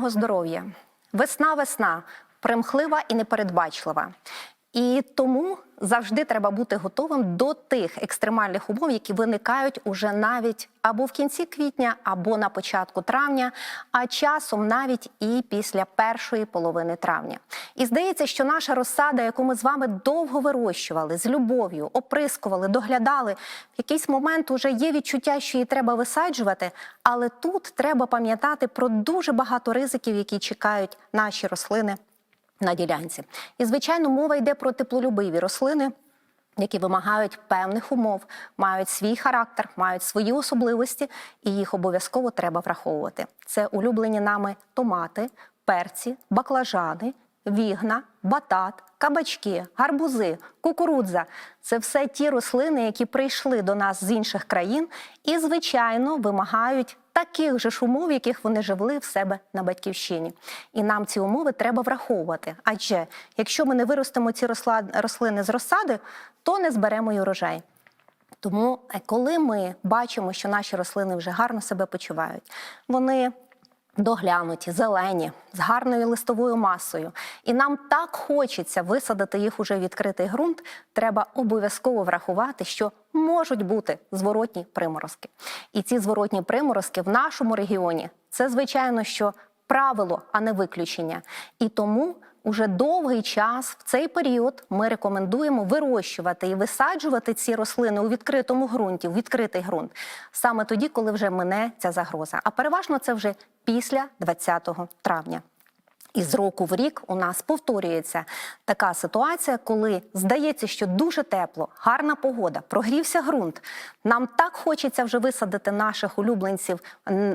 гарного здоров'я. Весна, весна, примхлива і непередбачлива. І тому завжди треба бути готовим до тих екстремальних умов, які виникають уже навіть або в кінці квітня, або на початку травня, а часом навіть і після першої половини травня. І здається, що наша розсада, яку ми з вами довго вирощували з любов'ю, оприскували, доглядали, в якийсь момент уже є відчуття, що її треба висаджувати, але тут треба пам'ятати про дуже багато ризиків, які чекають наші рослини на ділянці. І, звичайно, мова йде про теплолюбиві рослини. Які вимагають певних умов, мають свій характер, мають свої особливості, і їх обов'язково треба враховувати. Це улюблені нами томати, перці, баклажани, вігна, батат, кабачки, гарбузи, кукурудза це все ті рослини, які прийшли до нас з інших країн і, звичайно, вимагають таких же ж умов, яких вони живли в себе на батьківщині. І нам ці умови треба враховувати. Адже якщо ми не виростемо ці рослини з розсади, то не зберемо й урожай. Тому, е, коли ми бачимо, що наші рослини вже гарно себе почувають, вони доглянуті, зелені, з гарною листовою масою, і нам так хочеться висадити їх уже в відкритий ґрунт, треба обов'язково врахувати, що можуть бути зворотні приморозки. І ці зворотні приморозки в нашому регіоні це звичайно, що правило, а не виключення. І тому уже довгий час в цей період ми рекомендуємо вирощувати і висаджувати ці рослини у відкритому ґрунті, у відкритий ґрунт, саме тоді, коли вже мине ця загроза. А переважно це вже після 20 травня. І з року в рік у нас повторюється така ситуація, коли здається, що дуже тепло, гарна погода, прогрівся ґрунт. Нам так хочеться вже висадити наших улюбленців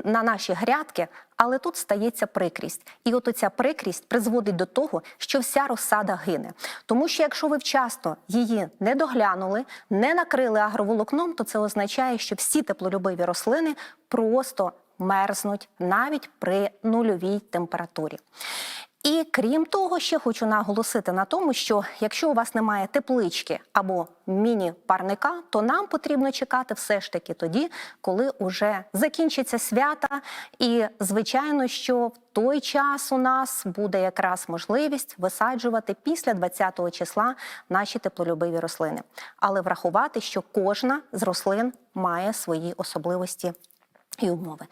на наші грядки, але тут стається прикрість. І от оця прикрість призводить до того, що вся розсада гине. Тому що якщо ви вчасно її не доглянули, не накрили агроволокном, то це означає, що всі теплолюбиві рослини просто мерзнуть навіть при нульовій температурі. І крім того, ще хочу наголосити на тому, що якщо у вас немає теплички або міні-парника, то нам потрібно чекати все ж таки тоді, коли уже закінчиться свята. І звичайно, що в той час у нас буде якраз можливість висаджувати після 20-го числа наші теплолюбиві рослини. Але врахувати, що кожна з рослин має свої особливості і умови.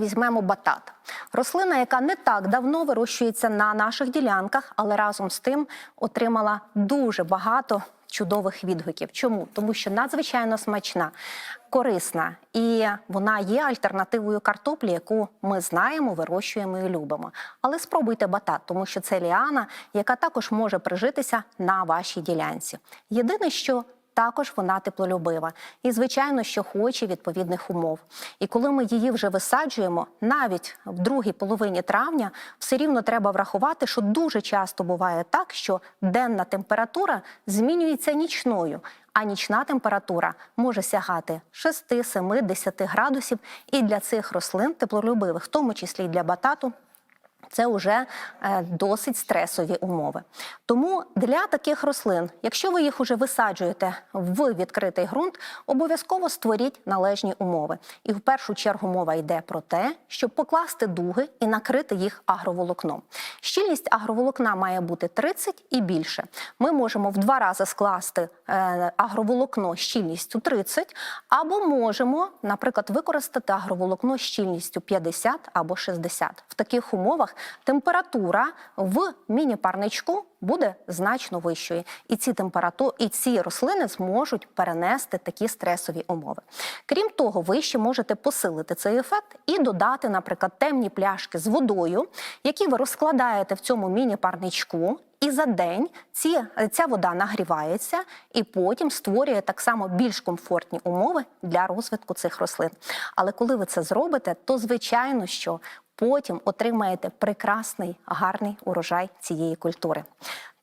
Візьмемо батат. Рослина, яка не так давно вирощується на наших ділянках, але разом з тим отримала дуже багато чудових відгуків. Чому? Тому що надзвичайно смачна, корисна і вона є альтернативою картоплі, яку ми знаємо, вирощуємо і любимо. Але спробуйте батат, тому що це ліана, яка також може прижитися на вашій ділянці. Єдине, що також вона теплолюбива і, звичайно, що хоче відповідних умов. І коли ми її вже висаджуємо, навіть в другій половині травня, все рівно треба врахувати, що дуже часто буває так, що денна температура змінюється нічною. А нічна температура може сягати 6, 7, 10 градусів. І для цих рослин теплолюбивих, в тому числі і для батату, це вже е, досить стресові умови. Тому для таких рослин, якщо ви їх уже висаджуєте в відкритий ґрунт, обов'язково створіть належні умови. І в першу чергу мова йде про те, щоб покласти дуги і накрити їх агроволокном. Щільність агроволокна має бути 30 і більше. Ми можемо в два рази скласти е, агроволокно щільністю 30, або можемо, наприклад, використати агроволокно щільністю 50 або 60. В таких умовах температура в міні-парничку буде значно вищою. І ці температури, і ці рослини зможуть перенести такі стресові умови. Крім того, ви ще можете посилити цей ефект і додати, наприклад, темні пляшки з водою, які ви розкладаєте в цьому міні-парничку. І за день ці, ця вода нагрівається і потім створює так само більш комфортні умови для розвитку цих рослин. Але коли ви це зробите, то звичайно, що потім отримаєте прекрасний гарний урожай цієї культури.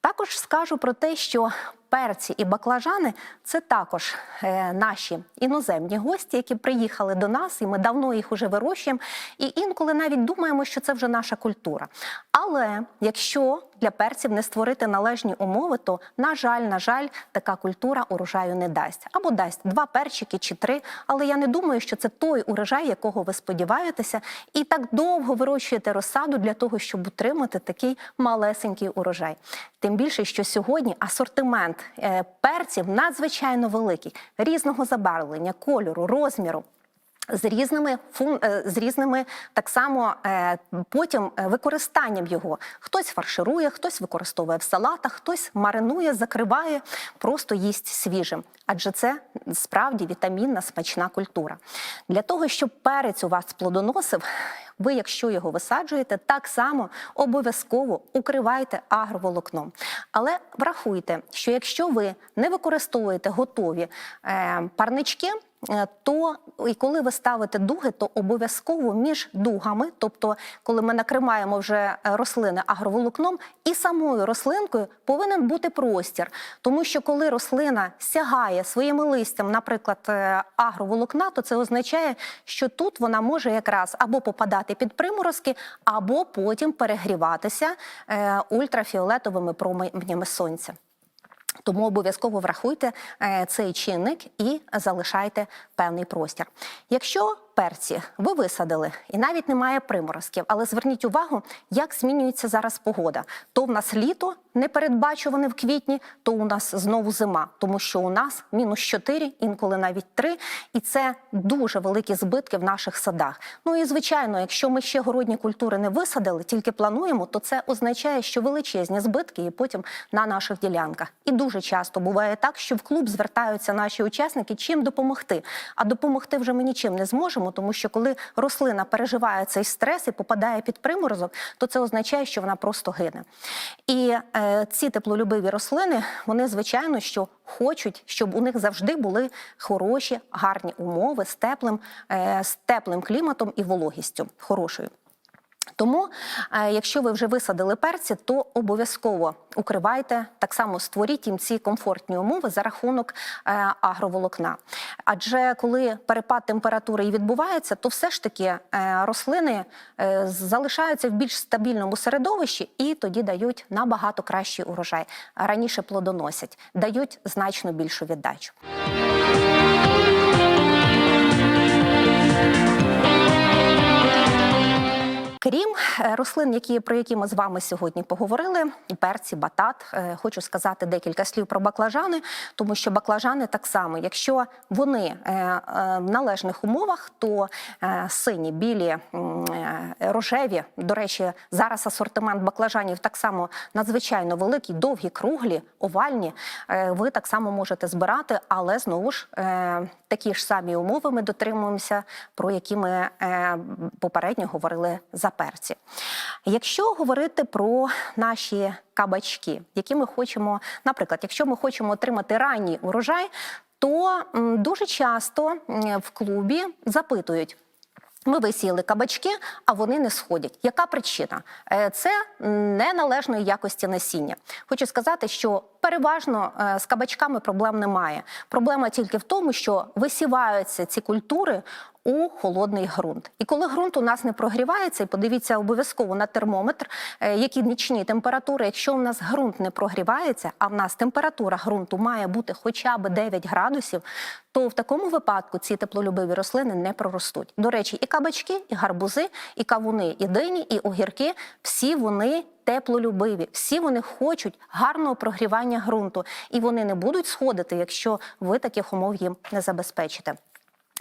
Також скажу про те, що перці і баклажани це також е, наші іноземні гості, які приїхали до нас, і ми давно їх уже вирощуємо. І інколи навіть думаємо, що це вже наша культура. Але якщо для перців не створити належні умови, то на жаль, на жаль, така культура урожаю не дасть або дасть два перчики чи три. Але я не думаю, що це той урожай, якого ви сподіваєтеся, і так довго вирощуєте розсаду для того, щоб утримати такий малесенький урожай. Тим більше, що сьогодні асортимент перців надзвичайно великий, різного забарвлення, кольору, розміру. З різними фун... е, з різними так само е, потім е, використанням його. Хтось фарширує, хтось використовує в салатах, хтось маринує, закриває, просто їсть свіжим. Адже це справді вітамінна смачна культура. Для того, щоб перець у вас плодоносив, ви, якщо його висаджуєте, так само обов'язково укривайте агроволокном. Але врахуйте, що якщо ви не використовуєте готові парнички, то і коли ви ставите дуги, то обов'язково між дугами, тобто коли ми накриваємо вже е, рослини агроволокном, і самою рослинкою повинен бути простір. Тому що коли рослина сягає своїми листям, наприклад, е, агроволокна, то це означає, що тут вона може якраз або попадати під приморозки, або потім перегріватися е, ультрафіолетовими променями сонця. Тому обов'язково врахуйте е, цей чинник і залишайте певний простір. Якщо перці ви висадили і навіть немає приморозків, але зверніть увагу, як змінюється зараз погода. То в нас літо непередбачуване в квітні, то у нас знову зима, тому що у нас мінус 4, інколи навіть 3, і це дуже великі збитки в наших садах. Ну і звичайно, якщо ми ще городні культури не висадили, тільки плануємо, то це означає, що величезні збитки і потім на наших ділянках. І дуже часто буває так, що в клуб звертаються наші учасники, чим допомогти. А допомогти вже ми нічим не зможемо, тому що коли рослина переживає цей стрес і попадає під приморозок, то це означає, що вона просто гине. І е, ці теплолюбиві рослини, вони звичайно що хочуть, щоб у них завжди були хороші, гарні умови з теплим, е, з теплим кліматом і вологістю хорошою. Тому, е, якщо ви вже висадили перці, то обов'язково укривайте, так само створіть їм ці комфортні умови за рахунок е, агроволокна. Адже коли перепад температури і відбувається, то все ж таки е, рослини залишаються в більш стабільному середовищі і тоді дають набагато кращий урожай. Раніше плодоносять, дають значно більшу віддачу. Крім е, рослин, які про які ми з вами сьогодні поговорили, перці, батат, е, хочу сказати декілька слів про баклажани, тому що баклажани так само, якщо вони е, в належних умовах, то сині, білі, рожеві. До речі, зараз асортимент баклажанів так само надзвичайно великий, довгі, круглі, овальні. Ви так само можете збирати, але знову ж такі ж самі умови ми дотримуємося, про які ми попередньо говорили за перці. Якщо говорити про наші кабачки, які ми хочемо, наприклад, якщо ми хочемо отримати ранній урожай, то дуже часто в клубі запитують. Ми висіяли кабачки, а вони не сходять. Яка причина? Е, Це неналежної якості насіння. Хочу сказати, що переважно е, з кабачками проблем немає. Проблема тільки в тому, що висіваються ці культури у холодний ґрунт. І коли ґрунт у нас не прогрівається, і подивіться обов'язково на термометр, е, які нічні температури. Якщо у нас ґрунт не прогрівається, а в нас температура ґрунту має бути хоча б 9 градусів, то в такому випадку ці теплолюбиві рослини не проростуть. До речі, і кабачки, і гарбузи, і кавуни, і дині, і огірки всі вони. Теплолюбиві, всі вони хочуть гарного прогрівання ґрунту, і вони не будуть сходити, якщо ви таких умов їм не забезпечите.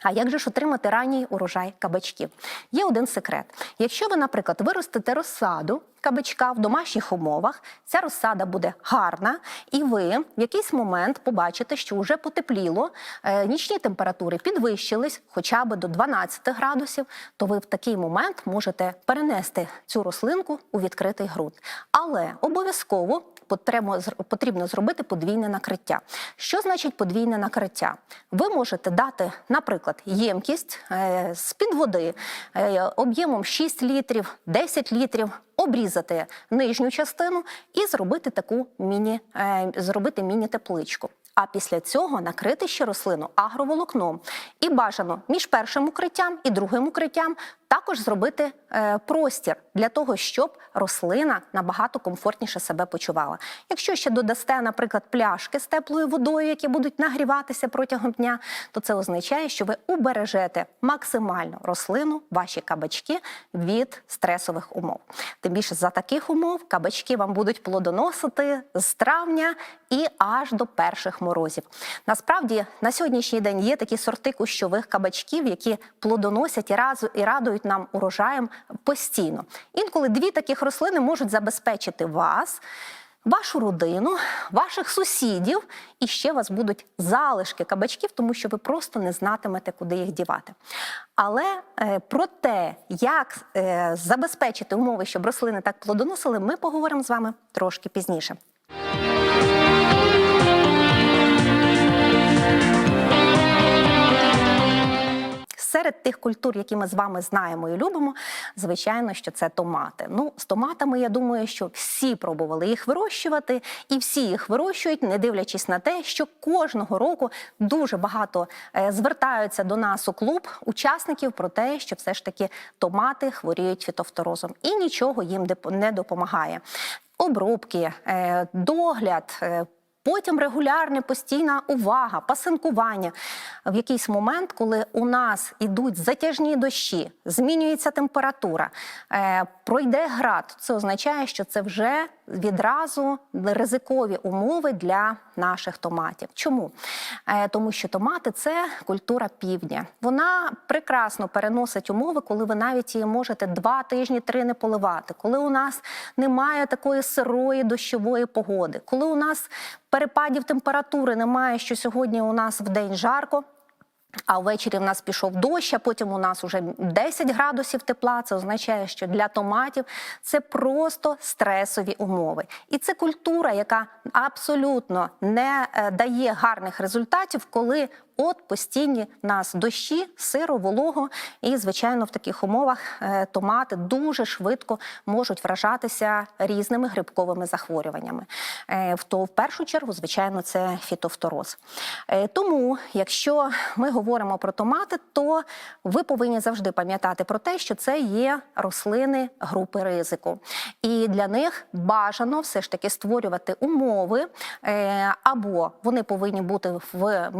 А як же ж отримати ранній урожай кабачків? Є один секрет. Якщо ви, наприклад, виростете розсаду кабачка в домашніх умовах, ця розсада буде гарна, і ви в якийсь момент побачите, що вже потепліло, е, нічні температури підвищились хоча б до 12 градусів, то ви в такий момент можете перенести цю рослинку у відкритий ґрунт. Але обов'язково потрібно, зробити подвійне накриття. Що значить подвійне накриття? Ви можете дати, наприклад, ємкість е, з-під води е, об'ємом 6 літрів, 10 літрів, обрізати нижню частину і зробити таку міні, е, зробити міні-тепличку. А після цього накрити ще рослину агроволокном. І бажано між першим укриттям і другим укриттям також зробити е, простір для того, щоб рослина набагато комфортніше себе почувала. Якщо ще додасте, наприклад, пляшки з теплою водою, які будуть нагріватися протягом дня, то це означає, що ви убережете максимально рослину, ваші кабачки від стресових умов. Тим більше за таких умов кабачки вам будуть плодоносити з травня і аж до перших морозів. Насправді на сьогоднішній день є такі сорти кущових кабачків, які плодоносять і разу і радують нам урожаєм постійно. Інколи дві таких рослини можуть забезпечити вас. Вашу родину, ваших сусідів, і ще у вас будуть залишки кабачків, тому що ви просто не знатимете, куди їх дівати. Але е, про те, як е, забезпечити умови, щоб рослини так плодоносили, ми поговоримо з вами трошки пізніше. Серед тих культур, які ми з вами знаємо і любимо, звичайно, що це томати. Ну, з томатами, я думаю, що всі пробували їх вирощувати, і всі їх вирощують, не дивлячись на те, що кожного року дуже багато е, звертаються до нас у клуб учасників про те, що все ж таки томати хворіють фітофторозом, і нічого їм не допомагає. Обробки, е, догляд. Потім регулярна постійна увага, пасинкування. В якийсь момент, коли у нас ідуть затяжні дощі, змінюється температура, е, пройде град, це означає, що це вже відразу ризикові умови для наших томатів. Чому? Е, тому що томати це культура півдня. Вона прекрасно переносить умови, коли ви навіть її можете два тижні, три не поливати, коли у нас немає такої сирої дощової погоди, коли у нас перепадів температури немає, що сьогодні у нас в день жарко. А ввечері в нас пішов дощ, а потім у нас вже 10 градусів тепла. Це означає, що для томатів це просто стресові умови. І це культура, яка абсолютно не е, дає гарних результатів, коли от постійні нас дощі, сиро, волого. І, звичайно, в таких умовах е, томати дуже швидко можуть вражатися різними грибковими захворюваннями. Е, То в першу чергу, звичайно, це фітофтороз. Е, Тому, якщо ми говоримо про томати, то ви повинні завжди пам'ятати про те, що це є рослини групи ризику. І для них бажано все ж таки створювати умови, або вони повинні бути в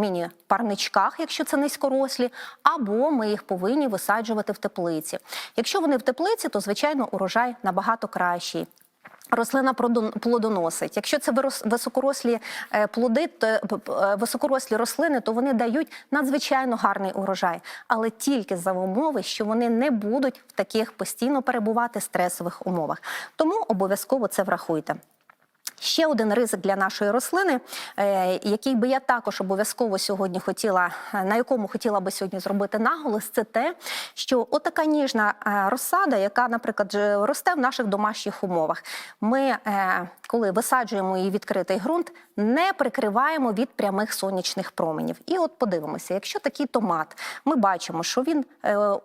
міні-парничках, якщо це низькорослі, або ми їх повинні висаджувати в теплиці. Якщо вони в теплиці, то звичайно урожай набагато кращий. Рослина плодоносить. Якщо це високорослі е, плоди, то е, е, високорослі рослини, то вони дають надзвичайно гарний урожай, але тільки за умови, що вони не будуть в таких постійно перебувати стресових умовах. Тому обов'язково це врахуйте. Ще один ризик для нашої рослини, е, який би я також обов'язково сьогодні хотіла, е, на якому хотіла би сьогодні зробити наголос, це те, що отака ніжна е, розсада, яка, наприклад, росте в наших домашніх умовах. Ми, коли висаджуємо її відкритий ґрунт, не прикриваємо від прямих сонячних променів. І от подивимося, якщо такий томат, ми бачимо, що він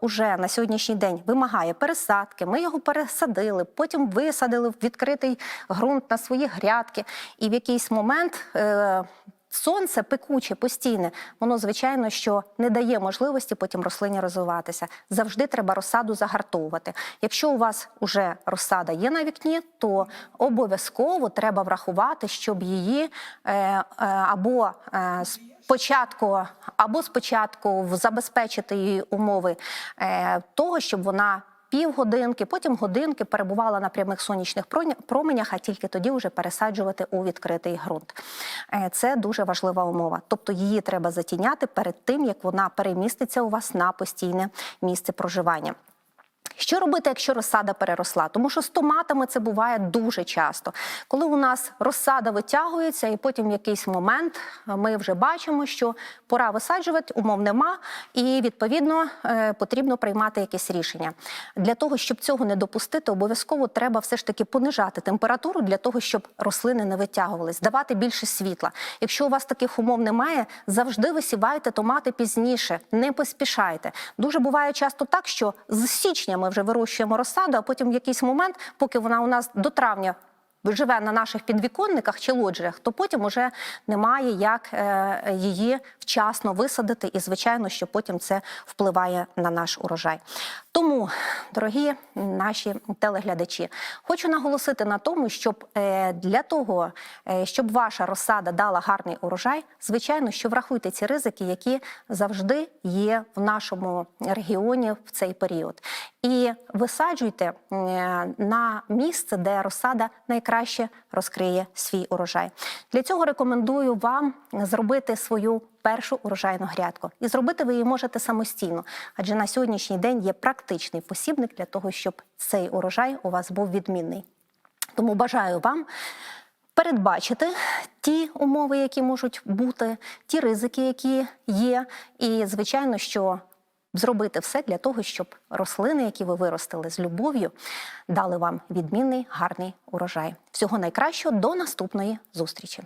уже на сьогоднішній день вимагає пересадки, ми його пересадили, потім висадили в відкритий ґрунт на свої грядки, і в якийсь момент. Е, Сонце пекуче, постійне, воно звичайно що не дає можливості потім рослині розвиватися. Завжди треба розсаду загартовувати. Якщо у вас уже розсада є на вікні, то обов'язково треба врахувати, щоб її е, е, або е, спочатку, або спочатку забезпечити її умови е, того, щоб вона півгодинки, потім годинки перебувала на прямих сонячних променях, а тільки тоді вже пересаджувати у відкритий ґрунт. Е, Це дуже важлива умова. Тобто її треба затіняти перед тим, як вона переміститься у вас на постійне місце проживання. Що робити, якщо розсада переросла? Тому що з томатами це буває дуже часто. Коли у нас розсада витягується, і потім в якийсь момент ми вже бачимо, що пора висаджувати, умов нема, і відповідно е, потрібно приймати якесь рішення. Для того, щоб цього не допустити, обов'язково треба все ж таки понижати температуру для того, щоб рослини не витягувались, давати більше світла. Якщо у вас таких умов немає, завжди висівайте томати пізніше, не поспішайте. Дуже буває часто так, що з січня ми вже вирощуємо розсаду, а потім в якийсь момент, поки вона у нас до травня. Живе на наших підвіконниках чи лоджіях, то потім уже немає як е, її вчасно висадити, і звичайно, що потім це впливає на наш урожай. Тому, дорогі наші телеглядачі, хочу наголосити на тому, щоб е, для того, е, щоб ваша розсада дала гарний урожай, звичайно, що врахуйте ці ризики, які завжди є в нашому регіоні в цей період. І висаджуйте на місце, де розсада найкраще розкриє свій урожай. Для цього рекомендую вам зробити свою першу урожайну грядку. І зробити ви її можете самостійно, адже на сьогоднішній день є практичний посібник для того, щоб цей урожай у вас був відмінний. Тому бажаю вам передбачити ті умови, які можуть бути, ті ризики, які є, і звичайно, що зробити все для того, щоб рослини, які ви виростили з любов'ю, дали вам відмінний гарний урожай. Всього найкращого до наступної зустрічі.